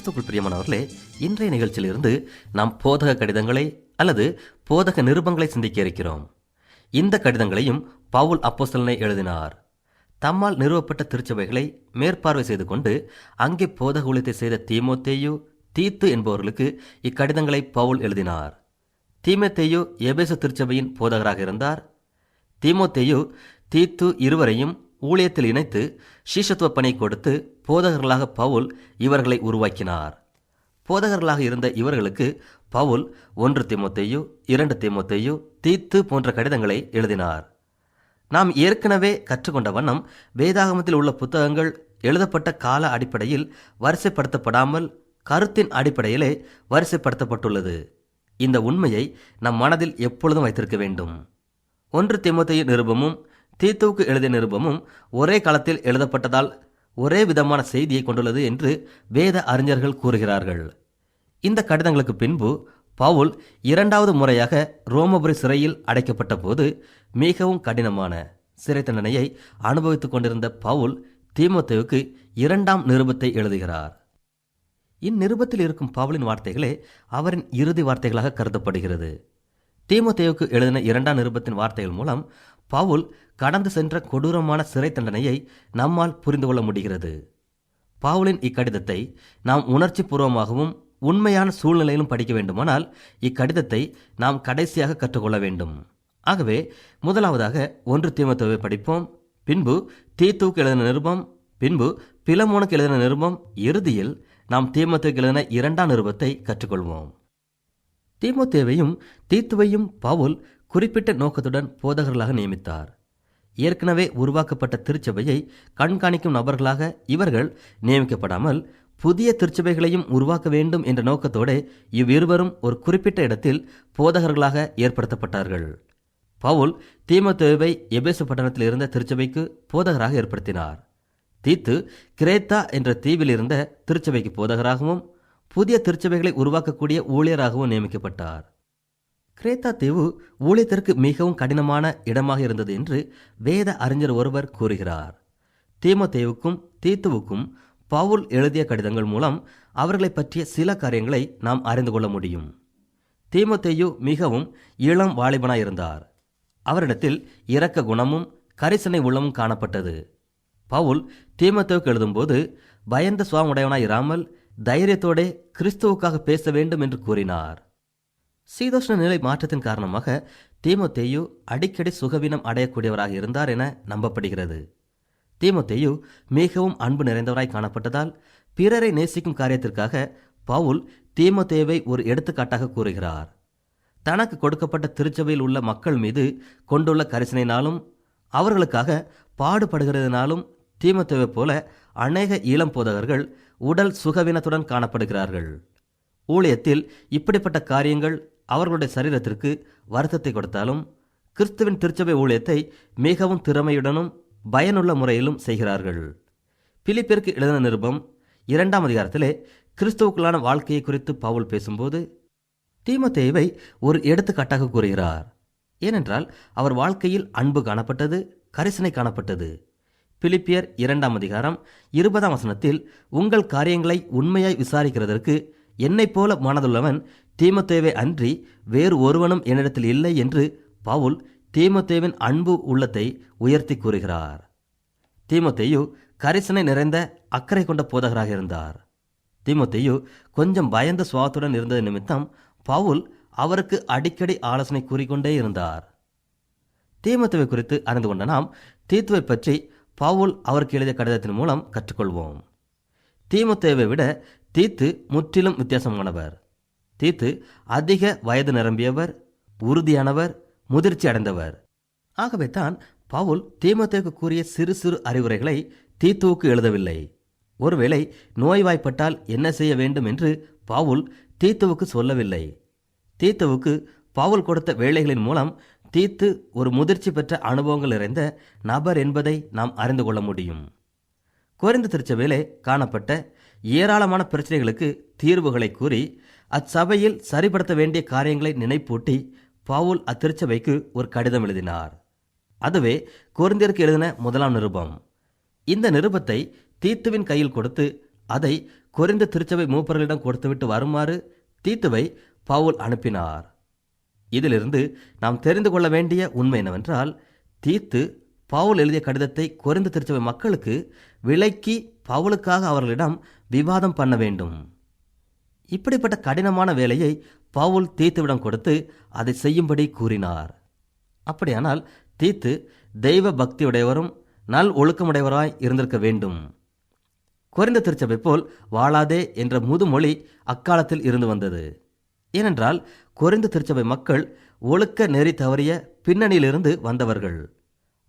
கிறிஸ்துக்குள் பிரியமானவர்களே இன்றைய நிகழ்ச்சியிலிருந்து நாம் போதக கடிதங்களை அல்லது போதக நிருபங்களை சிந்திக்க இருக்கிறோம். இந்த கடிதங்களையும் பவுல் அப்போஸ்தலனை எழுதினார். தம்மால் நிறுவப்பட்ட திருச்சபைகளை மேற்பார்வை செய்து கொண்டு அங்கே போதக ஊழியத்தை செய்த தீமோத்தேயு தீத்து என்பவர்களுக்கு இக்கடிதங்களை பவுல் எழுதினார். தீமத்தேயு எபேசு திருச்சபையின் போதகராக இருந்தார். தீமோத்தேயு தீத்து இருவரையும் ஊழியத்தில் இணைத்து சீஷத்துவ பணி கொடுத்து போதகர்களாக பவுல் இவர்களை உருவாக்கினார். போதகர்களாக இருந்த இவர்களுக்கு பவுல் ஒன்று தீமோத்தேயு இரண்டு தீமோத்தேயு தீத்து போன்ற கடிதங்களை எழுதினார். நாம் ஏற்கனவே கற்றுக்கொண்ட வண்ணம் வேதாகமத்தில் உள்ள புத்தகங்கள் எழுதப்பட்ட கால அடிப்படையில் வரிசைப்படுத்தப்படாமல் கருத்தின் அடிப்படையிலே வரிசைப்படுத்தப்பட்டுள்ளது. இந்த உண்மையை நம் மனதில் எப்பொழுதும் வைத்திருக்க வேண்டும். ஒன்று திமுத்தைய நிருபமும் தீத்துவுக்கு எழுதிய நிருபமும் ஒரே காலத்தில் எழுதப்பட்டதால் ஒரே விதமான செய்தியை கொண்டுள்ளது என்று வேத அறிஞர்கள் கூறுகிறார்கள். இந்த கடிதங்களுக்கு பின்பு பவுல் இரண்டாவது முறையாக ரோமபுரி சிறையில் அடைக்கப்பட்ட போது மிகவும் கடினமான சிறை தண்டனையை அனுபவித்துக் கொண்டிருந்த பவுல் தீமத்தேவுக்கு இரண்டாம் நிருபத்தை எழுதுகிறார். இந்நிருபத்தில் இருக்கும் பவுலின் வார்த்தைகளே அவரின் இறுதி வார்த்தைகளாக கருதப்படுகிறது. தீமத்தேவுக்கு எழுதின இரண்டாம் நிருபத்தின் வார்த்தைகள் மூலம் பவுல் கடந்து சென்ற கொடூரமான சிறை தண்டனையை நம்மால் புரிந்து கொள்ள முடிகிறது. பவுலின் இக்கடிதத்தை நாம் உணர்ச்சி பூர்வமாகவும் உண்மையான சூழ்நிலையிலும் படிக்க வேண்டுமானால் இக்கடிதத்தை நாம் கடைசியாக கற்றுக்கொள்ள வேண்டும். ஆகவே முதலாவதாக ஒன்று தீமத்துவை படிப்போம் பின்பு தீத்துவுக்கு எழுதின நிருபம் பின்பு பிலமோனுக்கு எழுதின நிருபம் இறுதியில் நாம் தீமத்துக்கு எழுதின இரண்டாம் நிருபத்தை கற்றுக்கொள்வோம். தீமோத்தேவையும் தீத்துவையும் பவுல் குறிப்பிட்ட நோக்கத்துடன் போதகர்களாக நியமித்தார். ஏற்கனவே உருவாக்கப்பட்ட திருச்சபையை கண்காணிக்கும் நபர்களாக இவர்கள் நியமிக்கப்படாமல் புதிய திருச்சபைகளையும் உருவாக்க வேண்டும் என்ற நோக்கத்தோடு இவ்விருவரும் ஒரு குறிப்பிட்ட இடத்தில் போதகர்களாக ஏற்படுத்தப்பட்டார்கள். பவுல் தீமத்தேவை எபேசு பட்டணத்தில் இருந்த திருச்சபைக்கு போதகராக ஏற்படுத்தினார். தீத்து கிரேத்தா என்ற தீவில் இருந்த திருச்சபைக்கு போதகராகவும் புதிய திருச்சபைகளை உருவாக்கக்கூடிய ஊழியராகவும் நியமிக்கப்பட்டார். கிரேத்தா தீவு ஊழியத்திற்கு மிகவும் கடினமான இடமாக இருந்தது என்று வேத அறிஞர் ஒருவர் கூறுகிறார். தீமோத்தேவுக்கும் தீத்துவுக்கும் பவுல் எழுதிய கடிதங்கள் மூலம் அவர்களைப் பற்றிய சில காரியங்களை நாம் அறிந்து கொள்ள முடியும். தீமத்தேயு மிகவும் இளம் வாலிபனாயிருந்தார் அவரிடத்தில் இரக்க குணமும் கரிசனை உள்ளமும் காணப்பட்டது. பவுல் தீமத்தேவுக்கு எழுதும்போது பயந்த சுவாமுடையவனாய் இராமல் தைரியத்தோடே கிறிஸ்துவுக்காக பேச வேண்டும் என்று கூறினார். சீதோஷ்ண நிலை மாற்றத்தின் காரணமாக தீமோத்தேயு அடிக்கடி சுகவீனம் அடையக்கூடியவராக இருந்தார் என நம்பப்படுகிறது. தீமோத்தேயு மிகவும் அன்பு நிறைந்தவராய் காணப்பட்டதால் பிறரை நேசிக்கும் காரியத்திற்காக பவுல் தீமோத்தேவை ஒரு எடுத்துக்காட்டாக கூறுகிறார். தனக்கு கொடுக்கப்பட்ட திருச்சபையில் உள்ள மக்கள் மீது கொண்டுள்ள கரிசனையினாலும் அவர்களுக்காக பாடுபடுகிறதுனாலும் தீமத்தேவை போல அநேக இளம் போதகர்கள் உடல் சுகவீனத்துடன் காணப்படுகிறார்கள். ஊழியத்தில் இப்படிப்பட்ட காரியங்கள் அவர்களுடைய சரீரத்திற்கு வருத்தத்தை கொடுத்தாலும் கிறிஸ்துவின் திருச்சபை ஊழியத்தை மிகவும் திறமையுடனும் பயனுள்ள முறையிலும் செய்கிறார்கள். பிலிப்பிற்கு எழுதின நிருபம் இரண்டாம் அதிகாரத்திலே கிறிஸ்துவுக்குள்ளான வாழ்க்கையை குறித்து பவுல் பேசும்போது தீமத்தேவை ஒரு எடுத்துக்காட்டாக கூறுகிறார். ஏனென்றால் அவர் வாழ்க்கையில் அன்பு காணப்பட்டது கரிசனை காணப்பட்டது. பிலிப்பியர் இரண்டாம் அதிகாரம் இருபதாம் வசனத்தில் உங்கள் காரியங்களை உண்மையாய் விசாரிக்கிறதற்கு என்னைப் போல மனதுள்ளவன் தீமத்தேவை அன்றி வேறு ஒருவனும் என்னிடத்தில் இல்லை என்று பவுல் தீமத்தேவின் அன்பு உள்ளத்தை உயர்த்தி கூறுகிறார். தீமத்தேயு கரிசனை நிறைந்த அக்கறை கொண்ட போதகராக இருந்தார். தீமத்தேயு கொஞ்சம் பயந்த சுவாத்துடன் இருந்தது நிமித்தம் பவுல் அவருக்கு அடிக்கடி ஆலோசனை கூறிக்கொண்டே இருந்தார். தீமத்தேவை குறித்து அறிந்து கொண்ட நாம் தீத்துவை பற்றி பவுல் அவருக்கு எழுதிய கடிதத்தின் மூலம் கற்றுக்கொள்வோம். தீமத்தேவை விட தீத்து முற்றிலும் வித்தியாசமானவர். தீத்து அதிக வயது நிரம்பியவர் உறுதியானவர் முதிர்ச்சி அடைந்தவர். ஆகவே தான் பவுல் தீமத்தேக்கு கூறிய சிறு சிறு அறிவுரைகளை தீத்துவுக்கு எழுதவில்லை. ஒருவேளை நோய்வாய்ப்பட்டால் என்ன செய்ய வேண்டும் என்று பவுல் தீத்துவுக்கு சொல்லவில்லை. தீத்துவுக்கு பவுல் கொடுத்த வேலைகளின் மூலம் தீத்து ஒரு முதிர்ச்சி பெற்ற அனுபவங்கள் நிறைந்த நபர் என்பதை நாம் அறிந்து கொள்ள முடியும். குறைந்த திருச்சபையிலே காணப்பட்ட ஏராளமான பிரச்சனைகளுக்கு தீர்வுகளை கூறி அச்சபையில் சரிபடுத்த வேண்டிய காரியங்களை நினைப்பூட்டி பவுல் அத்திருச்சபைக்கு ஒரு கடிதம் எழுதினார். அதுவே கொரிந்தியருக்கு எழுதின முதலாம் நிருபம். இந்த நிருபத்தை தீத்துவின் கையில் கொடுத்து அதை குறைந்த திருச்சபை மூப்பர்களிடம் கொடுத்துவிட்டு வருமாறு தீத்துவை பவுல் அனுப்பினார். இதிலிருந்து நாம் தெரிந்து கொள்ள வேண்டிய உண்மை என்னவென்றால் தீத்து பவுல் எழுதிய கடிதத்தை குறைந்த திருச்சபை மக்களுக்கு விலக்கி பவுலுக்காக அவர்களிடம் விவாதம் பண்ண வேண்டும். இப்படிப்பட்ட கடினமான வேலையை பவுல் தீத்துவிடம் கொடுத்து அதை செய்யும்படி கூறினார். அப்படியானால் தீத்து தெய்வ பக்தியுடையவரும் நல் ஒழுக்கமுடையவராய் இருந்திருக்க வேண்டும். குறைந்த திருச்சபை போல் வாழாதே என்ற முதுமொழி அக்காலத்தில் இருந்து வந்தது. ஏனென்றால் குறைந்த திருச்சபை மக்கள் ஒழுக்க நெறி தவறிய பின்னணியிலிருந்து வந்தவர்கள்.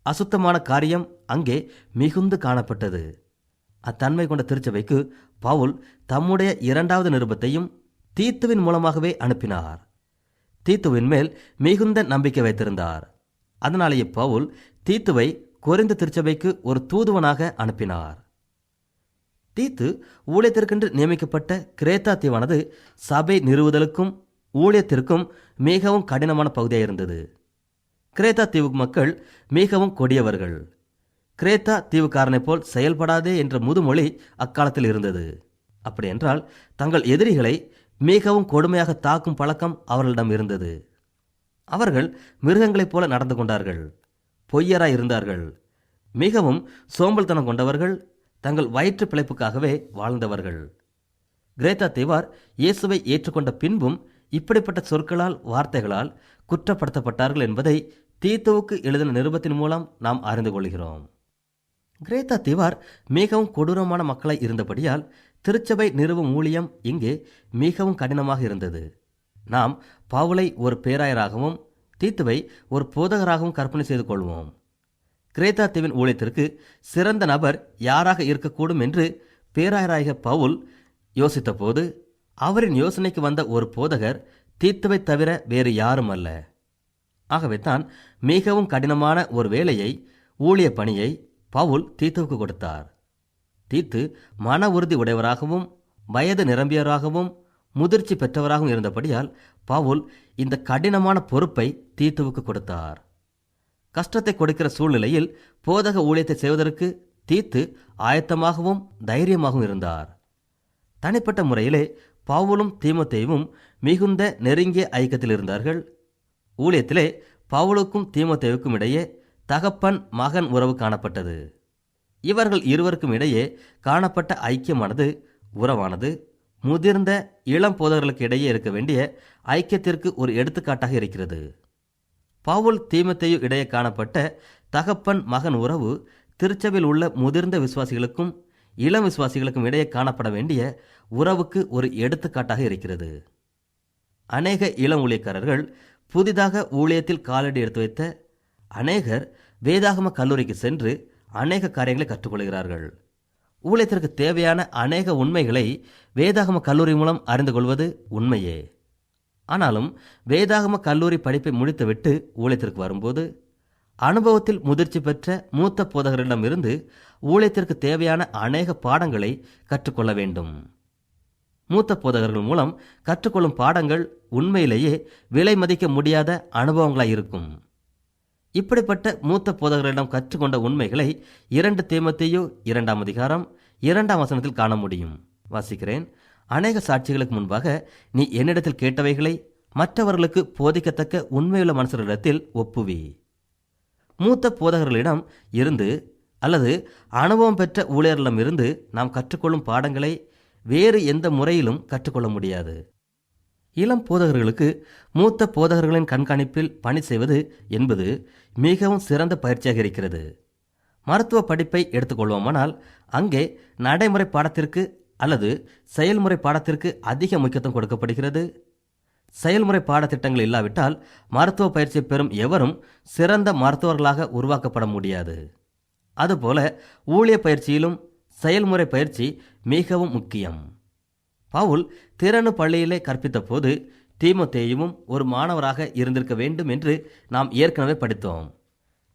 அசுத்தமான காரியம் அங்கே மிகுந்து காணப்பட்டது. அத்தன்மை கொண்ட திருச்சபைக்கு பவுல் தம்முடைய இரண்டாவது நிருபத்தையும் தீத்துவின் மூலமாகவே அனுப்பினார். தீத்துவின் மேல் மிகுந்த நம்பிக்கை வைத்திருந்தார். அதனாலேயே பவுல் தீத்துவை குறைந்த திருச்சபைக்கு ஒரு தூதுவனாக அனுப்பினார். தீத்து ஊழியத்திற்கென்று நியமிக்கப்பட்ட கிரேத்தா தீவானது சபை நிறுவுதலுக்கும் ஊழியத்திற்கும் மிகவும் கடினமான பகுதியாக இருந்தது. கிரேத்தா தீவு மக்கள் மிகவும் கொடியவர்கள். கிரேத்தா தீவுக்காரனைப் போல் செயல்படாதே என்ற முதுமொழி அக்காலத்தில் இருந்தது. அப்படியென்றால் தங்கள் எதிரிகளை மிகவும் கொடுமையாக தாக்கும் பழக்கம் அவர்களிடம் இருந்தது. அவர்கள் மிருகங்களைப் போல நடந்து கொண்டார்கள். பொய்யராய் இருந்தார்கள். மிகவும் சோம்பல்தனம் கொண்டவர்கள் தங்கள் வயிற்று பிழைப்புக்காகவே வாழ்ந்தவர்கள். கிரேத்தா திவார் இயேசுவை ஏற்றுக்கொண்ட பின்பும் இப்படிப்பட்ட சொற்களால் வார்த்தைகளால் குற்றப்படுத்தப்பட்டார்கள் என்பதை தீத்துவுக்கு எழுதின நிருபத்தின் மூலம் நாம் அறிந்து கொள்கிறோம். கிரேத்தா திவார் மிகவும் கொடூரமான மக்களாய் இருந்தபடியால் திருச்சபை நிறுவும் ஊழியம் இங்கே மிகவும் கடினமாக இருந்தது. நாம் பவுலை ஒரு பேராயராகவும் தீத்துவை ஒரு போதகராகவும் கற்பனை செய்து கொள்வோம். கிரேத்தா தீவின் ஊழியத்திற்கு சிறந்த நபர் யாராக இருக்கக்கூடும் என்று பேராயராக பவுல் யோசித்தபோது அவரின் யோசனைக்கு வந்த ஒரு போதகர் தீத்துவை தவிர வேறு யாரும் அல்ல ஆகவே தான் மிகவும் கடினமான ஒரு வேலையை ஊழிய பணியை பவுல் தீத்துவுக்கு கொடுத்தார். தீத்து மன உறுதி உடையவராகவும் வயது நிரம்பியவராகவும் முதிர்ச்சி பெற்றவராகவும் இருந்தபடியால் பவுல் இந்த கடினமான பொறுப்பை தீத்துவுக்கு கொடுத்தார். கஷ்டத்தை கொடுக்கிற சூழ்நிலையில் போதக ஊழியத்தை செய்வதற்கு தீத்து ஆயத்தமாகவும் தைரியமாகவும் இருந்தார். தனிப்பட்ட முறையிலே பவுலும் தீமோத்தேயும் மிகுந்த நெருங்கிய ஐக்கியத்தில் இருந்தார்கள். ஊழியத்திலே பவுலுக்கும் தீமத்தேவுக்கும் இடையே தகப்பன் மகன் உறவு காணப்பட்டது. இவர்கள் இருவருக்கும் இடையே காணப்பட்ட ஐக்கியமானது உறவானது. முதிர்ந்த இளம் போதகர்களுக்கு இடையே இருக்க வேண்டிய ஐக்கியத்திற்கு ஒரு எடுத்துக்காட்டாக இருக்கிறது. பவுல் தீமத்தையு இடையே காணப்பட்ட தகப்பன் மகன் உறவு திருச்சபையில் உள்ள முதிர்ந்த விசுவாசிகளுக்கும் இளம் விசுவாசிகளுக்கும் இடையே காணப்பட வேண்டிய உறவுக்கு ஒரு எடுத்துக்காட்டாக இருக்கிறது. அநேக இளம் ஊழியக்காரர்கள் புதிதாக ஊழியத்தில் காலடி எடுத்து வைத்த அநேகர் வேதாகம கல்லூரிக்கு சென்று அநேக காரியங்களை கற்றுக்கொள்கிறார்கள். ஊழியத்திற்கு தேவையான அநேக உண்மைகளை வேதாகம கல்லூரி மூலம் அறிந்து கொள்வது உண்மையே. ஆனாலும் வேதாகம கல்லூரி படிப்பை முடித்துவிட்டு ஊழியத்திற்கு வரும்போது அனுபவத்தில் முதிர்ச்சி பெற்ற மூத்த போதகரிடமிருந்து ஊழியத்திற்கு தேவையான அநேக பாடங்களை கற்றுக்கொள்ள வேண்டும். மூத்த போதகர்கள் மூலம் கற்றுக்கொள்ளும் பாடங்கள் உண்மையிலேயே விலை மதிக்க முடியாத அனுபவங்களாயிருக்கும் இருக்கும். இப்படிப்பட்ட மூத்த போதகர்களிடம் கற்றுக்கொண்ட உண்மைகளை இரண்டு தேமத்தையோ இரண்டாம் அதிகாரம் இரண்டாம் வசனத்தில் காண முடியும். வாசிக்கிறேன். அநேக சாட்சிகளுக்கு முன்பாக நீ என்னிடத்தில் கேட்டவைகளை மற்றவர்களுக்கு போதிக்கத்தக்க உண்மையுள்ள மனுஷரிடத்தில் ஒப்புவி. மூத்த போதகர்களிடம் இருந்து அல்லது அனுபவம் பெற்ற ஊழியர்களிடம் இருந்து நாம் கற்றுக்கொள்ளும் பாடங்களை வேறு எந்த முறையிலும் கற்றுக்கொள்ள முடியாது. இளம் போதகர்களுக்கு மூத்த போதகர்களின் கண்காணிப்பில் பணி செய்வது என்பது மிகவும் சிறந்த பயிற்சியாக இருக்கிறது. மருத்துவ படிப்பை எடுத்துக்கொள்வோமானால் அங்கே நடைமுறை பாடத்திற்கு அல்லது செயல்முறை பாடத்திற்கு அதிக முக்கியத்துவம் கொடுக்கப்படுகிறது. செயல்முறை பாடத்திட்டங்கள் இல்லாவிட்டால் மருத்துவ பயிற்சி பெறும் எவரும் சிறந்த மருத்துவர்களாக உருவாக்கப்பட முடியாது. அதுபோல ஊழிய பயிற்சியிலும் செயல்முறை பயிற்சி மிகவும் முக்கியம். பவுல் திறனு பள்ளியிலே கற்பித்த போது தீமோத்தேயுவும் ஒரு மாணவராக இருந்திருக்க வேண்டும் என்று நாம் ஏற்கனவே படித்தோம்.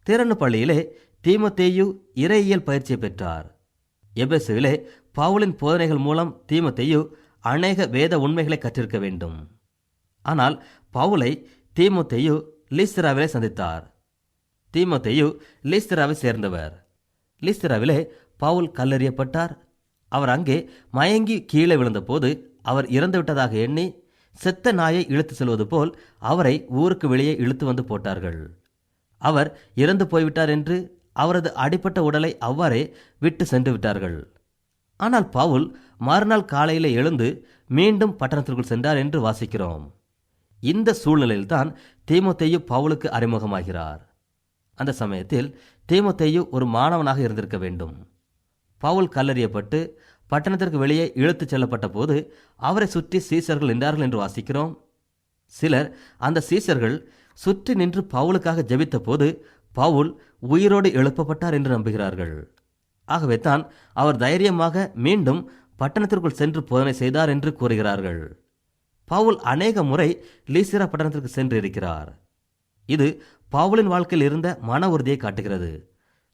திறனு பள்ளியிலே தீமத்தேயு இறையியல் பயிற்சியை பெற்றார். எபேசுவிலே பவுலின் போதனைகள் மூலம் தீமத்தேயு அநேக வேத உண்மைகளை கற்றிருக்க வேண்டும். ஆனால் பவுலை தீமத்தேயு லீஸ்திராவிலே சந்தித்தார். தீமத்தேயு லீஸ்திராவை சேர்ந்தவர். லீஸ்திராவிலே பவுல் கல்லறியப்பட்டார் அவர் அங்கே மயங்கி கீழே விழுந்தபோது அவர் இறந்துவிட்டதாக எண்ணி செத்த நாயை இழுத்து செல்வது போல் அவரை ஊருக்கு வெளியே இழுத்து வந்து போட்டார்கள். அவர் இறந்து போய்விட்டார் என்று அவரது அடிப்பட்ட உடலை அவ்வாறே விட்டு சென்று விட்டார்கள். ஆனால் பவுல் மறுநாள் காலையிலே எழுந்து மீண்டும் பட்டணத்திற்குள் சென்றார் என்று வாசிக்கிறோம். இந்த சூழ்நிலையில்தான் தீமோத்தேயு பவுலுக்கு அறிமுகமாகிறார். அந்த சமயத்தில் தீமோத்தேயு ஒரு மாணவனாக இருந்திருக்க வேண்டும். பவுல் கல்லறியப்பட்டு பட்டணத்திற்கு வெளியே இழுத்துச் செல்லப்பட்ட போது அவரை சுற்றி சீசர்கள் நின்றார்கள் என்று வாசிக்கிறோம். சிலர் அந்த சீசர்கள் சுற்றி நின்று பவுலுக்காக ஜெபித்த போது பவுல் உயிரோடு எழுப்பப்பட்டார் என்று நம்புகிறார்கள். ஆகவே தான் அவர் தைரியமாக மீண்டும் பட்டணத்திற்குள் சென்று போதனை செய்தார் என்று கூறுகிறார்கள். பவுல் அநேக முறை லீசிரா பட்டணத்திற்கு சென்று இருக்கிறார். இது பவுலின் வாழ்க்கையில் இருந்த மன உறுதியை காட்டுகிறது.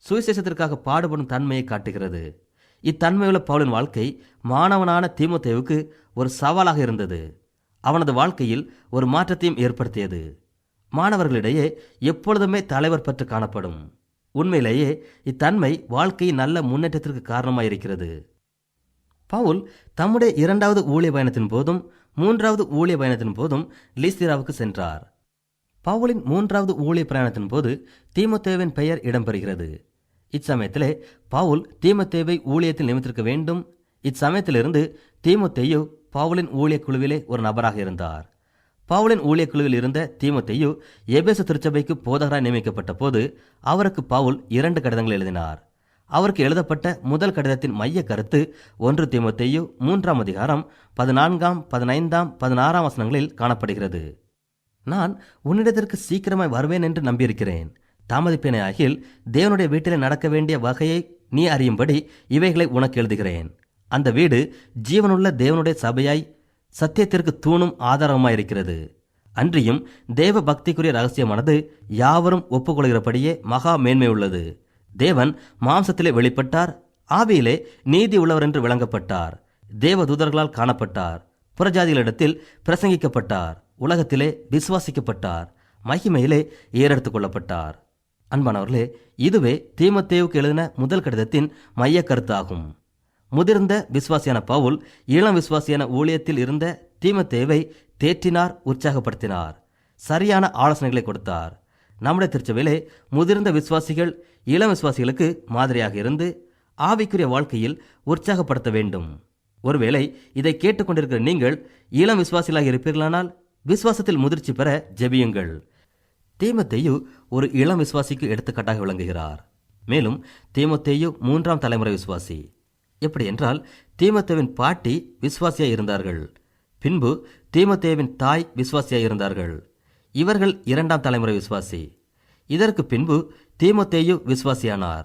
சுவிசேஷத்திற்காக பாடுபடும் தன்மையை காட்டுகிறது. இத்தன்மையுள்ள பவுலின் வாழ்க்கை மாணவனான தீமோத்தேவுக்கு ஒரு சவாலாக இருந்தது. அவனது வாழ்க்கையில் ஒரு மாற்றத்தையும் ஏற்படுத்தியது. மாணவர்களிடையே எப்பொழுதுமே தலைவர் பற்று காணப்படும். உண்மையிலேயே இத்தன்மை வாழ்க்கையின் நல்ல முன்னேற்றத்திற்கு காரணமாக இருக்கிறது. பவுல் தம்முடைய இரண்டாவது ஊழிய பயணத்தின் போதும் மூன்றாவது ஊழிய பயணத்தின் போதும் லீஸ்திராவுக்கு சென்றார். பவுலின் மூன்றாவது ஊழிய பிரயாணத்தின் போது தீமோத்தேவின் பெயர் இடம்பெறுகிறது. இச்சமயத்திலே பவுல் தீமத்தேவை ஊழியத்தில் நியமித்திருக்க வேண்டும். இச்சமயத்திலிருந்து தீமோத்தேயு பவுலின் ஊழிய குழுவிலே ஒரு நபராக இருந்தார். பவுலின் ஊழிய குழுவில் இருந்த தீமோத்தேயு எபேசு திருச்சபைக்கு போதகராய் நியமிக்கப்பட்ட போது அவருக்கு பவுல் இரண்டு கடிதங்கள் எழுதினார். அவருக்கு எழுதப்பட்ட முதல் கடிதத்தின் மைய கருத்து ஒன்று தீமோத்தேயு மூன்றாம் அதிகாரம் பதினான்காம் பதினைந்தாம் பதினாறாம் வசனங்களில் காணப்படுகிறது. நான் உன்னிடத்திற்கு சீக்கிரமாய் வருவேன் என்று நம்பியிருக்கிறேன். தாமதிப்பேனே ஆகில் தேவனுடைய வீட்டிலே நடக்க வேண்டிய வகையை நீ அறியும்படி இவைகளை உனக்கு எழுதுகிறேன். அந்த வீடு ஜீவனுள்ள தேவனுடைய சபையாய் சத்தியத்திற்கு தூணும் ஆதாரமாயிருக்கிறது அன்றியும் தேவ பக்திக்குரிய ரகசியமானது யாவரும் ஒப்புக்கொள்கிறபடியே மகா மேன்மை உள்ளது. தேவன் மாம்சத்திலே வெளிப்பட்டார் ஆவியிலே நீதி உள்ளவர் என்று விளங்கப்பட்டார் தேவ தூதர்களால் காணப்பட்டார் புறஜாதிகளிடத்தில் பிரசங்கிக்கப்பட்டார் உலகத்திலே விசுவாசிக்கப்பட்டார் மகிமையிலே ஏறெடுத்துக் கொள்ளப்பட்டார். அன்பானவர்களே இதுவே தீமத்தேவுக்கு எழுதின முதல் கடிதத்தின் மைய கருத்தாகும். முதிர்ந்த விசுவாசியான பவுல் இளம் விசுவாசியான ஊழியத்தில் இருந்த தீமத்தேவை தேற்றினார் உற்சாகப்படுத்தினார். சரியான ஆலோசனைகளை கொடுத்தார். நம்முடைய திருச்சபையிலே முதிர்ந்த விசுவாசிகள் இளம் விசுவாசிகளுக்கு மாதிரியாக இருந்து ஆவிக்குரிய வாழ்க்கையில் உற்சாகப்படுத்த வேண்டும். ஒருவேளை இதை கேட்டுக்கொண்டிருக்கிற நீங்கள் இளம் விசுவாசிகளாக இருப்பீர்களானால் விசுவாசத்தில் முதிர்ச்சி பெற ஜெபியுங்கள். தீமத்தேயு ஒரு இளம் விசுவாசிக்கு எடுத்துக்காட்டாக விளங்குகிறார். மேலும் தீமத்தேயு மூன்றாம் தலைமுறை விசுவாசி. எப்படி என்றால் தீமத்தேவின் பாட்டி விசுவாசியாக இருந்தார்கள். பின்பு தீமத்தேவின் தாய் விசுவாசியாக இருந்தார்கள். இவர்கள் இரண்டாம் தலைமுறை விசுவாசி. இதற்கு பின்பு தீமத்தேயு விசுவாசியானார்.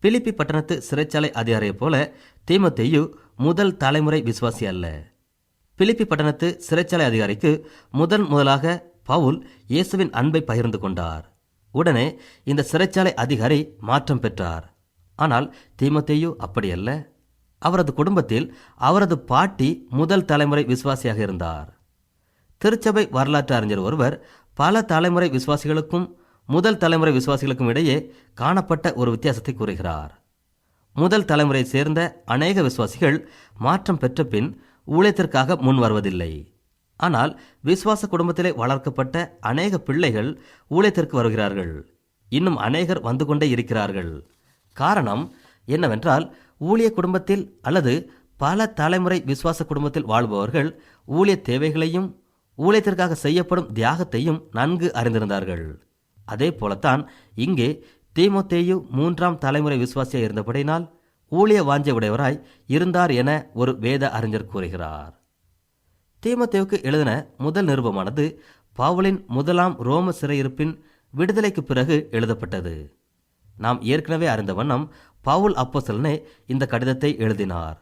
பிலிப்பி பட்டணத்து சிறைச்சாலை அதிகாரியைப் போல தீமத்தேயு முதல் தலைமுறை விசுவாசி அல்ல. பிலிப்பி பட்டணத்து சிறைச்சாலை அதிகாரிக்கு முதன் முதலாக பவுல் இயேசுவின் அன்பை பகிர்ந்து கொண்டார். உடனே இந்த சிறைச்சாலை அதிகாரி மாற்றம் பெற்றார். ஆனால் தீமத்தேயு அப்படியல்ல. அவரது குடும்பத்தில் அவரது பாட்டி முதல் தலைமுறை விசுவாசியாக இருந்தார். திருச்சபை வரலாற்று அறிஞர் ஒருவர் பல தலைமுறை விசுவாசிகளுக்கும் முதல் தலைமுறை விசுவாசிகளுக்கும் இடையே காணப்பட்ட ஒரு வித்தியாசத்தை கூறுகிறார். முதல் தலைமுறை சேர்ந்த அநேக விசுவாசிகள் மாற்றம் பெற்ற பின் ஊழியத்திற்காக முன் வருவதில்லை ஆனால் விசுவாச குடும்பத்திலே வளர்க்கப்பட்ட அநேக பிள்ளைகள் ஊழியத்திற்கு வருகிறார்கள். இன்னும் அநேகர் வந்து கொண்டே இருக்கிறார்கள். காரணம் என்னவென்றால் ஊழிய குடும்பத்தில் அல்லது பல தலைமுறை விசுவாச குடும்பத்தில் வாழ்பவர்கள் ஊழிய தேவைகளையும் ஊழியத்திற்காக செய்யப்படும் தியாகத்தையும் நன்கு அறிந்திருந்தார்கள். அதே போலத்தான் இங்கே தீமோத்தேயு மூன்றாம் தலைமுறை விசுவாசியாக இருந்தபடினால் ஊழிய வாஞ்ச உடையவராய் இருந்தார் என ஒரு வேத அறிஞர் கூறுகிறார். தீமத்தேவுக்கு எழுதின முதல் நிருபமானது பவுலின் முதலாம் ரோம சிறையிருப்பின் விடுதலைக்கு பிறகு எழுதப்பட்டது. நாம் ஏற்கனவே அறிந்த வண்ணம் பவுல் அப்போஸ்தலனே இந்த கடிதத்தை எழுதினார்.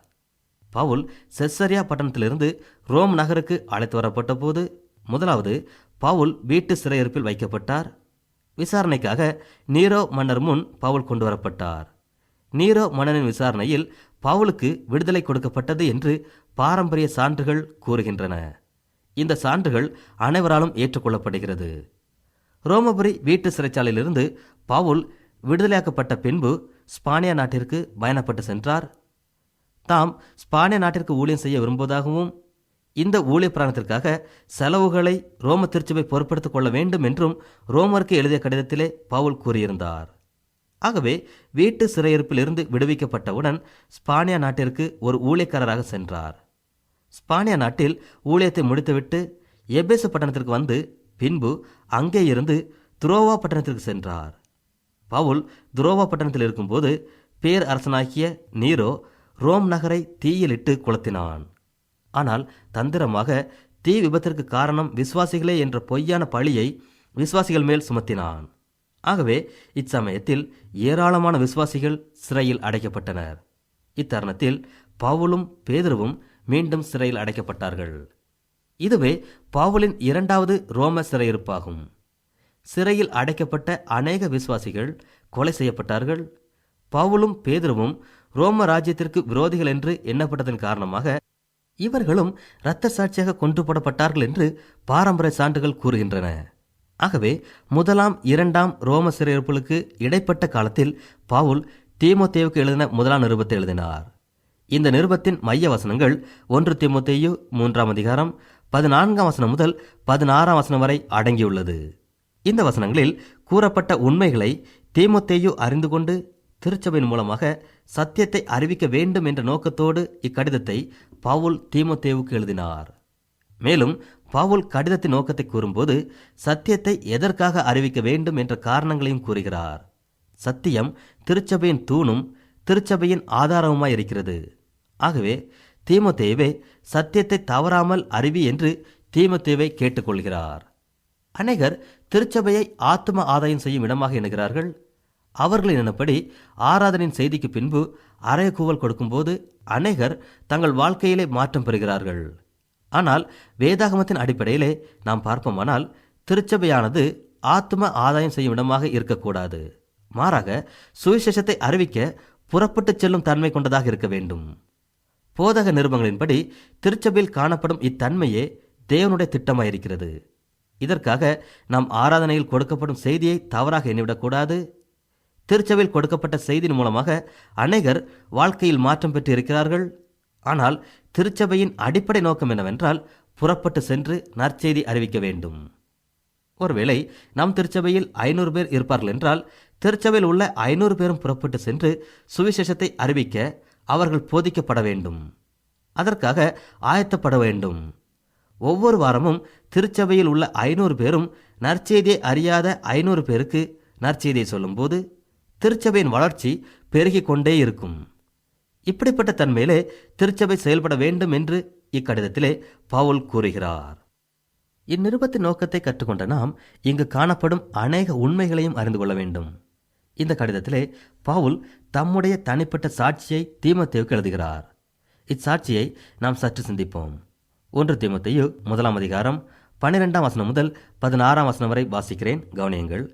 பவுல் செஸ்ஸரியா பட்டணத்திலிருந்து ரோம் நகருக்கு அழைத்து வரப்பட்ட போது முதலாவது பவுல் வீட்டு சிறையிருப்பில் வைக்கப்பட்டார். விசாரணைக்காக நீரோ மன்னர் முன் பவுல் கொண்டு வரப்பட்டார். நீரோ மன்னனின் விசாரணையில் பவுலுக்கு விடுதலை கொடுக்கப்பட்டது என்று பாரம்பரிய சான்றுகள் கூறுகின்றன. இந்த சான்றுகள் அனைவராலும் ஏற்றுக்கொள்ளப்படுகிறது. ரோமபுரி வீட்டு சிறைச்சாலையிலிருந்து பவுல் விடுதலையாக்கப்பட்ட பின்பு ஸ்பானியா நாட்டிற்கு பயணப்பட்டு சென்றார். தாம் ஸ்பானிய நாட்டிற்கு ஊழியம் செய்ய விரும்புவதாகவும் இந்த ஊழிய பிராணத்திற்காக செலவுகளை ரோம திருச்சபை பொறுப்படுத்திக் கொள்ள வேண்டும் என்றும் ரோமருக்கு எழுதிய கடிதத்திலே பவுல் கூறியிருந்தார். ஆகவே வீட்டு சிறையிருப்பிலிருந்து விடுவிக்கப்பட்டவுடன் ஸ்பானியா நாட்டிற்கு ஒரு ஊழியக்காரராக சென்றார். ஸ்பானியா நாட்டில் ஊழியத்தை முடித்துவிட்டு எபேசு பட்டணத்திற்கு வந்து பின்பு அங்கே இருந்து துரோவா பட்டணத்திற்கு சென்றார். பவுல் துரோவா பட்டணத்தில் இருக்கும்போது பேர் அரசனாகிய நீரோ ரோம் நகரை தீயிலிட்டு கொளுத்தினான். ஆனால் தந்திரமாக தீ விபத்திற்கு காரணம் விசுவாசிகளே என்ற பொய்யான பழியை விசுவாசிகள் மேல் சுமத்தினான். ஆகவே இச்சமயத்தில் ஏராளமான விசுவாசிகள் சிறையில் அடைக்கப்பட்டனர். இத்தருணத்தில் பவுலும் பேதருவும் மீண்டும் சிறையில் அடைக்கப்பட்டார்கள். இதுவே பவுலின் இரண்டாவது ரோம சிறையிருப்பாகும். சிறையில் அடைக்கப்பட்ட அநேக விசுவாசிகள் கொலை செய்யப்பட்டார்கள். பவுலும் பேதுருவும் ரோம ராஜ்யத்திற்கு விரோதிகள் என்று எண்ணப்பட்டதன் காரணமாக இவர்களும் இரத்த சாட்சியாக கொண்டு போடப்பட்டார்கள் என்று பாரம்பரிய சான்றுகள் கூறுகின்றன. ஆகவே முதலாம் இரண்டாம் ரோம சிறையிருப்புகளுக்கு இடைப்பட்ட காலத்தில் பவுல் தீமோத்தேவுக்கு எழுதின முதலாம் நிருபத்தை எழுதினார். இந்த நிருபத்தின் மைய வசனங்கள் ஒன்று திமுத்தையு மூன்றாம் அதிகாரம் பதினான்காம் வசனம் முதல் பதினாறாம் வசனம் வரை அடங்கியுள்ளது. இந்த வசனங்களில் கூறப்பட்ட உண்மைகளை தீமோத்தேயு அறிந்து கொண்டு திருச்சபையின் மூலமாக சத்தியத்தை அறிவிக்க வேண்டும் என்ற நோக்கத்தோடு இக்கடிதத்தை பவுல் தீமுத்தேவுக்கு எழுதினார். மேலும் பவுல் கடிதத்தின் நோக்கத்தை கூறும்போது சத்தியத்தை எதற்காக அறிவிக்க வேண்டும் என்ற காரணங்களையும் கூறுகிறார். சத்தியம் திருச்சபையின் தூணும் திருச்சபையின் ஆதாரமுமாய் இருக்கிறது ஆகவே தீமத்தேவை சத்தியத்தை தவறாமல் அறிவி என்று தீமத்தேவை கேட்டுக்கொள்கிறார். அநேகர் திருச்சபையை ஆத்ம ஆதாயம் செய்யும் இடமாக எண்ணுகிறார்கள். அவர்களின் எனப்படி ஆராதனின் செய்திக்கு பின்பு அரையக்கூவல் கொடுக்கும்போது அநேகர் தங்கள் வாழ்க்கையிலே மாற்றம் பெறுகிறார்கள். ஆனால் வேதாகமத்தின் அடிப்படையிலே நாம் பார்ப்போமானால் திருச்சபையானது ஆத்ம ஆதாயம் செய்யும் இடமாக இருக்கக்கூடாது. மாறாக சுவிசேஷத்தை அறிவிக்க புறப்பட்டுச் செல்லும் தன்மை கொண்டதாக இருக்க வேண்டும். போதக நிருபங்களின்படி திருச்சபையில் காணப்படும் இத்தன்மையே தேவனுடைய திட்டமாயிருக்கிறது. இதற்காக நாம் ஆராதனையில் கொடுக்கப்படும் செய்தியை தவறாக எண்ணிவிடக்கூடாது. திருச்சபையில் கொடுக்கப்பட்ட செய்தியின் மூலமாக அநேகர் வாழ்க்கையில் மாற்றம் பெற்று இருக்கிறார்கள் ஆனால் திருச்சபையின் அடிப்படை நோக்கம் என்னவென்றால் புறப்பட்டு சென்று நற்செய்தி அறிவிக்க வேண்டும். ஒருவேளை நம் திருச்சபையில் ஐநூறு பேர் இருப்பார்கள் என்றால் திருச்சபையில் உள்ள ஐநூறு பேரும் புறப்பட்டு சென்று சுவிசேஷத்தை அறிவிக்க அவர்கள் போதிக்கப்பட வேண்டும். அதற்காக ஆயத்தப்பட வேண்டும். ஒவ்வொரு வாரமும் திருச்சபையில் உள்ள ஐநூறு பேரும் நற்செய்தியை அறியாத ஐநூறு பேருக்கு நற்செய்தியை சொல்லும்போது திருச்சபையின் வளர்ச்சி பெருகிக் கொண்டே இருக்கும். இப்படிப்பட்ட தன்மையிலே திருச்சபை செயல்பட வேண்டும் என்று இக்கடிதத்திலே பவுல் கூறுகிறார். இந்நிருபத்தின் நோக்கத்தை கற்றுக்கொண்ட நாம் இங்கு காணப்படும் அநேக உண்மைகளையும் அறிந்து கொள்ள வேண்டும். இந்த கடிதத்திலே பவுல் தம்முடைய தனிப்பட்ட சாட்சியை தீமத்தேவுக்கு எழுதுகிறார். இச்சாட்சியை நாம் சற்று சிந்திப்போம். ஒன்று தீமத்தையு முதலாம் அதிகாரம் பன்னிரெண்டாம் வசனம் முதல் பதினாறாம் வசனம் வரை வாசிக்கிறேன் கவனியங்கள்.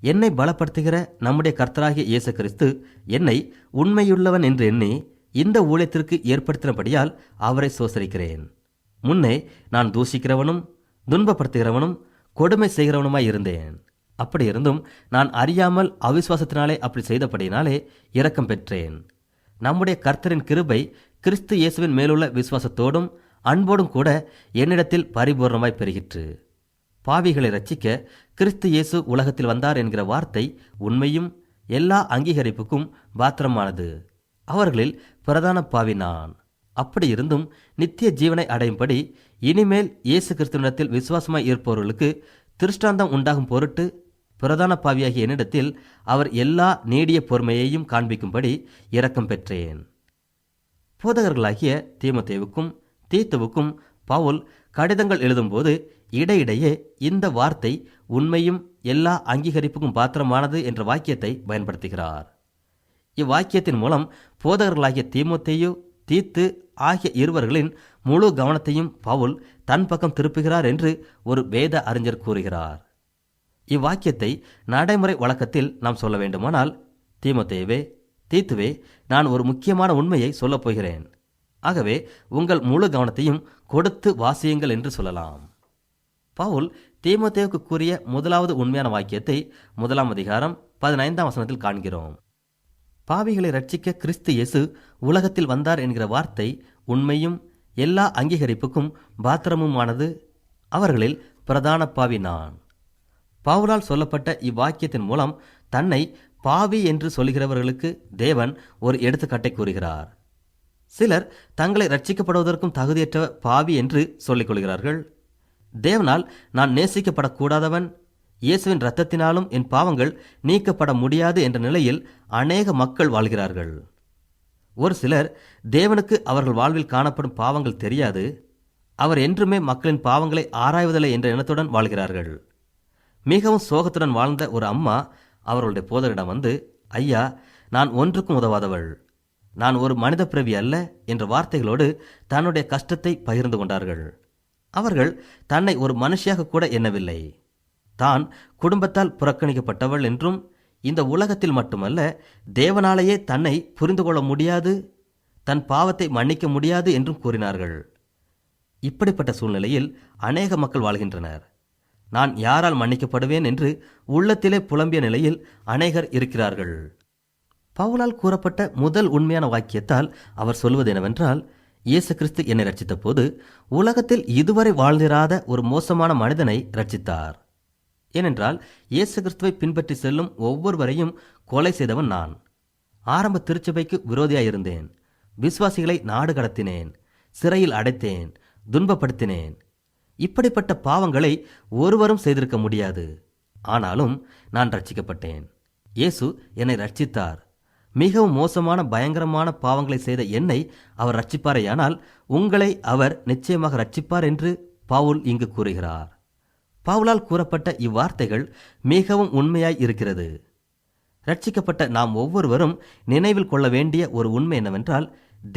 என்னை பலப்படுத்துகிற நம்முடைய கர்த்தராகிய இயேசு கிறிஸ்து என்னை உண்மையுள்ளவன் என்று எண்ணி இந்த ஊழியத்திற்கு ஏற்படுத்தினபடியால் அவரை சோசரிக்கிறேன். முன்னே நான் தூஷிக்கிறவனும் துன்பப்படுத்துகிறவனும் கொடுமை செய்கிறவனுமாய் இருந்தேன். அப்படி இருந்தும் நான் அறியாமல் அவிசுவாசத்தினாலே அப்படி செய்தபடியினாலே இரக்கம் பெற்றேன். நம்முடைய கர்த்தரின் கிருபை கிறிஸ்து இயேசுவின் மேலுள்ள விசுவாசத்தோடும் அன்போடும் கூட என்னிடத்தில் பரிபூர்ணமாய் பெறுகிற்று பாவிகளை ரட்சிக்க கிறிஸ்து இயேசு உலகத்தில் வந்தார் என்கிற வார்த்தை உண்மையும் எல்லா அங்கீகரிப்புக்கும் பாத்திரமானது. அவர்களில் பிரதான பாவி நான். அப்படி இருந்தும் நித்திய ஜீவனை அடையும்படி இனிமேல் இயேசு கிறிஸ்துவனிடத்தில் விசுவாசமாய் இருப்பவர்களுக்கு திருஷ்டாந்தம் உண்டாகும் பொருட்டு பிரதான பாவியாகிய என்னிடத்தில் அவர் எல்லா நீடிய பொறுமையையும் காண்பிக்கும்படி இரக்கம் பெற்றேன். போதகர்களாகிய தீமத்தேவுக்கும் தீத்துவுக்கும் பவுல் கடிதங்கள் எழுதும்போது இடையிடையே இந்த வார்த்தை உண்மையும் எல்லா அங்கீகரிப்புக்கும் பாத்திரமானது என்ற வாக்கியத்தை பயன்படுத்துகிறார். இவ்வாக்கியத்தின் மூலம் போதகர்களாகிய தீமோத்தேயு தீத்து ஆகிய இருவர்களின் முழு கவனத்தையும் பவுல் தன் பக்கம் திருப்புகிறார் என்று ஒரு வேத அறிஞர் கூறுகிறார். இவ்வாக்கியத்தை நடைமுறை வழக்கத்தில் நாம் சொல்ல வேண்டுமானால் தீமத்தேவே தீத்துவே நான் ஒரு முக்கியமான உண்மையை சொல்லப் போகிறேன். ஆகவே உங்கள் முழு கவனத்தையும் கொடுத்து வாசியுங்கள் என்று சொல்லலாம். பவுல் தீமத்தேவுக்கு கூறிய முதலாவது உண்மையான வாக்கியத்தை முதலாம் அதிகாரம் பதினைந்தாம் வசனத்தில் காண்கிறோம். பாவிகளை ரட்சிக்க கிறிஸ்து இயேசு உலகத்தில் வந்தார் என்கிற வார்த்தை உண்மையும் எல்லா அங்கீகரிப்புக்கும் பாத்திரமுமானது. அவர்களில் பிரதான பாவி நான். பவுலால் சொல்லப்பட்ட இவ்வாக்கியத்தின் மூலம் தன்னை பாவி என்று சொல்கிறவர்களுக்கு தேவன் ஒரு எடுத்துக்காட்டை கூறுகிறார். சிலர் தங்களை ரட்சிக்கப்படுவதற்கும் தகுதியற்ற பாவி என்று சொல்லிக் கொள்கிறார்கள். தேவனால் நான் நேசிக்கப்படக்கூடாதவன் இயேசுவின் இரத்தத்தினாலும் என் பாவங்கள் நீக்கப்பட முடியாது என்ற நிலையில் அநேக மக்கள் வாழ்கிறார்கள். ஒரு சிலர் தேவனுக்கு அவர்கள் வாழ்வில் காணப்படும் பாவங்கள் தெரியாது அவர் என்றுமே மக்களின் பாவங்களை ஆராய்வதில்லை என்ற எண்ணத்துடன் வாழ்கிறார்கள். மிகவும் சோகத்துடன் வாழ்ந்த ஒரு அம்மா அவர்களுடைய போதரிடம் வந்து ஐயா நான் ஒன்றுக்கும் உதவாதவள். நான் ஒரு மனித பிறவி அல்ல என்ற வார்த்தைகளோடு தன்னுடைய கஷ்டத்தை பகிர்ந்து கொண்டார்கள். அவர்கள் தன்னை ஒரு மனுஷியாக கூட எண்ணவில்லை. தான் குடும்பத்தால் புறக்கணிக்கப்பட்டவள் என்றும் இந்த உலகத்தில் மட்டுமல்ல தேவனாலேயே தன்னை புரிந்து கொள்ள முடியாது தன் பாவத்தை மன்னிக்க முடியாது என்றும் கூறினார்கள். இப்படிப்பட்ட சூழ்நிலையில் அநேக மக்கள் வாழ்கின்றனர். நான் யாரால் மன்னிக்கப்படுவேன் என்று உள்ளத்திலே புலம்பிய நிலையில் அநேகர் இருக்கிறார்கள். பவுலால் கூறப்பட்ட முதல் உண்மையான வாக்கியத்தால் அவர் சொல்வது என்னவென்றால் இயேசு கிறிஸ்து என்னை ரட்சித்த போது உலகத்தில் இதுவரை வாழ்ந்திராத ஒரு மோசமான மனிதனை ரட்சித்தார் ஏனென்றால் இயேசு கிறிஸ்துவை பின்பற்றி செல்லும் ஒவ்வொருவரையும் கொலை செய்தவன் நான். ஆரம்ப திருச்சபைக்கு விரோதியாயிருந்தேன். விசுவாசிகளை நாடு கடத்தினேன் சிறையில் அடைத்தேன். துன்பப்படுத்தினேன். இப்படிப்பட்ட பாவங்களை ஒருவரும் செய்திருக்க முடியாது. ஆனாலும் நான் ரட்சிக்கப்பட்டேன். இயேசு என்னை ரட்சித்தார். மிகவும் மோசமான பயங்கரமான பாவங்களை செய்த என்னை அவர் ரட்சிப்பாரேயானால் உங்களை அவர் நிச்சயமாக ரட்சிப்பார் என்று பவுல் இங்கு கூறுகிறார். பவுலால் கூறப்பட்ட இவ்வார்த்தைகள் மிகவும் உண்மையாய் இருக்கிறது. ரட்சிக்கப்பட்ட நாம் ஒவ்வொருவரும் நினைவில் கொள்ள வேண்டிய ஒரு உண்மை என்னவென்றால்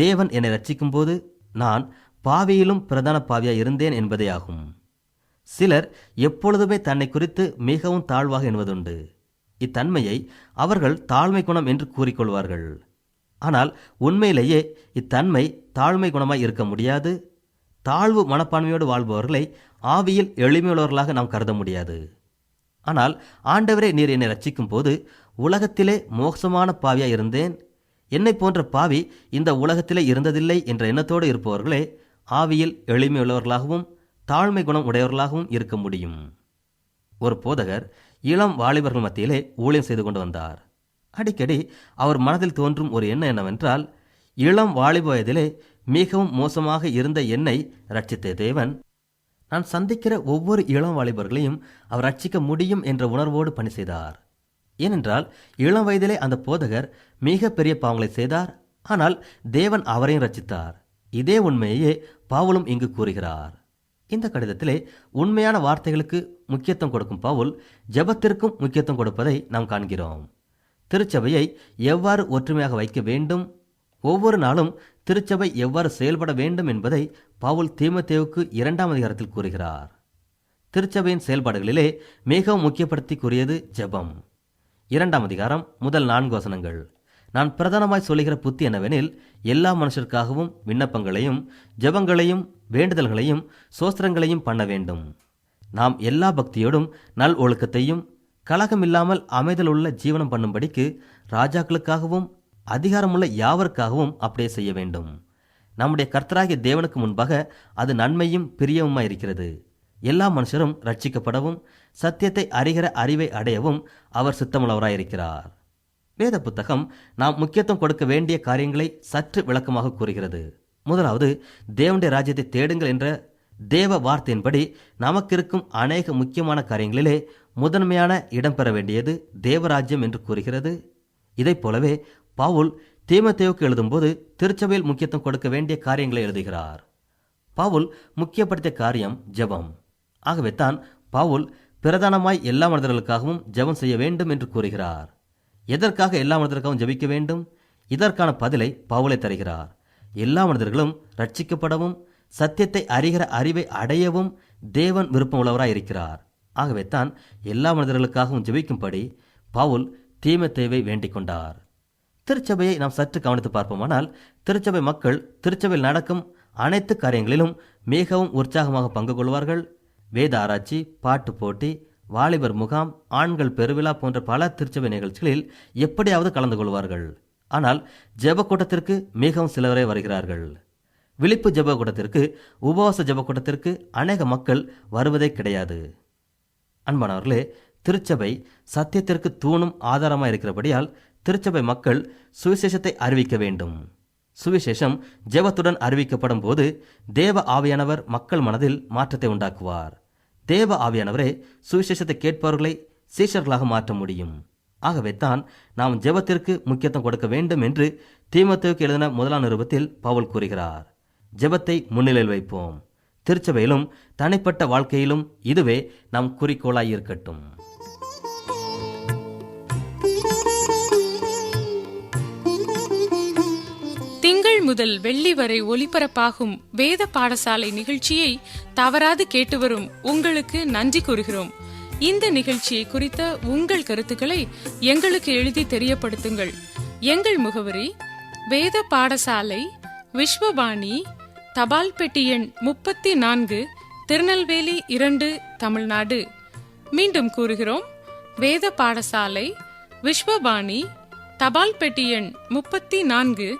தேவன் என்னை ரட்சிக்கும்போது நான் பாவியிலும் பிரதான பாவியாக இருந்தேன் என்பதே ஆகும். சிலர் எப்பொழுதுமே தன்னை குறித்து மிகவும் தாழ்வாக எண்ணுவதுண்டு. இத்தன்மையை அவர்கள் தாழ்மை குணம் என்று கூறிக்கொள்வார்கள். ஆனால் உண்மையிலேயே இத்தன்மை தாழ்மை குணமாய் இருக்க முடியாது. தாழ்வு மனப்பான்மையோடு வாழ்பவர்களை ஆவியில் எளிமையுள்ளவர்களாக நாம் கருத முடியாது. ஆனால் ஆண்டவரே நீர் என்னை ரட்சிக்கும் போது உலகத்திலே மோசமான பாவியாக இருந்தேன். என்னை போன்ற பாவி இந்த உலகத்திலே இருந்ததில்லை என்ற எண்ணத்தோடு இருப்பவர்களே ஆவியில் எளிமையுள்ளவர்களாகவும் தாழ்மை குணம் உடையவர்களாகவும் இருக்க முடியும். ஒரு போதகர் இளம் வாலிபர்கள் மத்தியிலே ஊழியம் செய்து கொண்டு வந்தார். அடிக்கடி அவர் மனதில் தோன்றும் ஒரு எண்ணம் என்னவென்றால் இளம் வாலிப வயதிலே மிகவும் மோசமாக இருந்த என்னை ரட்சித்த தேவன் நான் சந்திக்கிற ஒவ்வொரு இளம் வாலிபர்களையும் அவர் ரட்சிக்க முடியும் என்ற உணர்வோடு பணி செய்தார். ஏனென்றால் இளம் வயதிலே அந்த போதகர் மிக பெரிய பாவங்களை செய்தார் ஆனால் தேவன் அவரையும் ரட்சித்தார். இதே உண்மையையே பவுலும் இங்கு கூறுகிறார். இந்த கடிதத்திலே உண்மையான வார்த்தைகளுக்கு முக்கியத்துவம் கொடுக்கும் பவுல் ஜெபத்திற்கும் முக்கியத்துவம் கொடுப்பதை நாம் காண்கிறோம். திருச்சபையை எவ்வாறு ஒற்றுமையாக வைக்க வேண்டும்? ஒவ்வொரு நாளும் திருச்சபை எவ்வாறு செயல்பட வேண்டும் என்பதை பவுல் தீமத்தேவுக்கு இரண்டாம் அதிகாரத்தில் கூறுகிறார். திருச்சபையின் செயல்பாடுகளிலே மிகவும் முக்கியப்படுத்தி கூறியது ஜெபம். இரண்டாம் அதிகாரம் முதல் நான்கு வசனங்கள். நான் பிரதானமாய் சொல்லுகிற புத்தி என்னவெனில் எல்லா மனுஷருக்காகவும் விண்ணப்பங்களையும் ஜெபங்களையும் வேண்டுதல்களையும் சோஸ்திரங்களையும் பண்ண வேண்டும். நாம் எல்லா பக்தியோடும் நல் ஒழுக்கத்தையும் கலகமில்லாமல் அமைதல் உள்ள ஜீவனம் பண்ணும்படிக்கு ராஜாக்களுக்காகவும் அதிகாரமுள்ள யாவருக்காகவும் அப்படியே செய்ய வேண்டும். நம்முடைய கர்த்தராகிய தேவனுக்கு முன்பாக அது நன்மையும் பிரியவுமாய் இருக்கிறது. எல்லா மனுஷரும் ரட்சிக்கப்படவும் சத்தியத்தை அறிகிற அறிவை அடையவும் அவர் சித்தமுள்ளவராயிருக்கிறார். வேத புத்தகம் நாம் முக்கியத்துவம் கொடுக்க வேண்டிய காரியங்களை சற்று விளக்கமாக கூறுகிறது. முதலாவது தேவனுடைய ராஜ்யத்தை தேடுங்கள் என்ற தேவ வார்த்தையின்படி நமக்கு இருக்கும் அநேக முக்கியமான காரியங்களிலே முதன்மையான இடம் பெற வேண்டியது தேவராஜ்யம் என்று கூறுகிறது. இதைப் போலவே பவுல் தீமத்தேவுக்கு எழுதும்போது திருச்சபையில் முக்கியத்துவம் கொடுக்க வேண்டிய காரியங்களை எழுதுகிறார். பவுல் முக்கியப்படுத்திய காரியம் ஜெபம். ஆகவே தான் பவுல் பிரதானமாய் எல்லா மனிதர்களுக்காகவும் ஜெபம் செய்ய வேண்டும் என்று கூறுகிறார். எதற்காக எல்லா மனிதருக்காகவும் ஜெபிக்க வேண்டும்? இதற்கான பதிலை பவுலை தருகிறார். எல்லா மனிதர்களும் ரட்சிக்கப்படவும் சத்தியத்தை அறிகிற அறிவை அடையவும் தேவன் விருப்பம் இருக்கிறார். ஆகவே தான் எல்லா மனிதர்களுக்காகவும் ஜெபிக்கும்படி பவுல் தீமத்தேவை வேண்டிக் கொண்டார். திருச்சபையை நாம் சற்று கவனித்து பார்ப்போமானால் திருச்சபை மக்கள் திருச்சபையில் நடக்கும் அனைத்து காரியங்களிலும் மிகவும் உற்சாகமாக பங்கு கொள்வார்கள். வேத ஆராய்ச்சி பாட்டு போட்டி வாலிபர் முகாம் ஆண்கள் பெருவிழா போன்ற பல திருச்சபை நிகழ்ச்சிகளில் எப்படியாவது கலந்து கொள்வார்கள். ஆனால் ஜெபக்கூட்டத்திற்கு மிகவும் சிலவரே வருகிறார்கள். விழிப்பு ஜெப கூட்டத்திற்கு உபவாச ஜெபக்கூட்டத்திற்கு அநேக மக்கள் வருவதே கிடையாது. அன்பானவர்களே திருச்சபை சத்தியத்திற்கு தூணும் ஆதாரமாக இருக்கிறபடியால் திருச்சபை மக்கள் சுவிசேஷத்தை அறிவிக்க வேண்டும். சுவிசேஷம் ஜெபத்துடன் அறிவிக்கப்படும் போது தேவ ஆவியானவர் மக்கள் மனதில் மாற்றத்தை உண்டாக்குவார். தேவ ஆவியானவரே சுவிசேஷத்தை கேட்பவர்களை சீஷர்களாக மாற்ற முடியும். ஆகவே தான் நாம் ஜெபத்திற்கு முக்கியத்துவம் கொடுக்க வேண்டும் என்று தீமத்துக்கு எழுதின முதலாம் நிருபத்தில் பவுல் கூறுகிறார். ஜெபத்தை முன்னிலையில் வைப்போம். திருச்சபையிலும் தனிப்பட்ட வாழ்க்கையிலும் இதுவே நம் குறிக்கோளாய் இருக்கட்டும். திங்கள் முதல் வெள்ளி வரை ஒலிபரப்பாகும் வேத பாடசாலை நிகழ்ச்சியை தவறாது கேட்டு வரும் உங்களுக்கு நன்றி கூறுகிறோம். இந்த நிகழ்ச்சியை குறித்த உங்கள் கருத்துக்களை எங்களுக்கு எழுதி தெரியப்படுத்துங்கள். எங்கள் முகவரி வேத பாடசாலை விஸ்வபாணி தபால் பெட்டி எண் முப்பத்தி நான்கு திருநெல்வேலி இரண்டு தமிழ்நாடு. மீண்டும் கூறுகிறோம் வேத பாடசாலை விஸ்வபாணி தபால் பெட்டி எண் முப்பத்தி நான்கு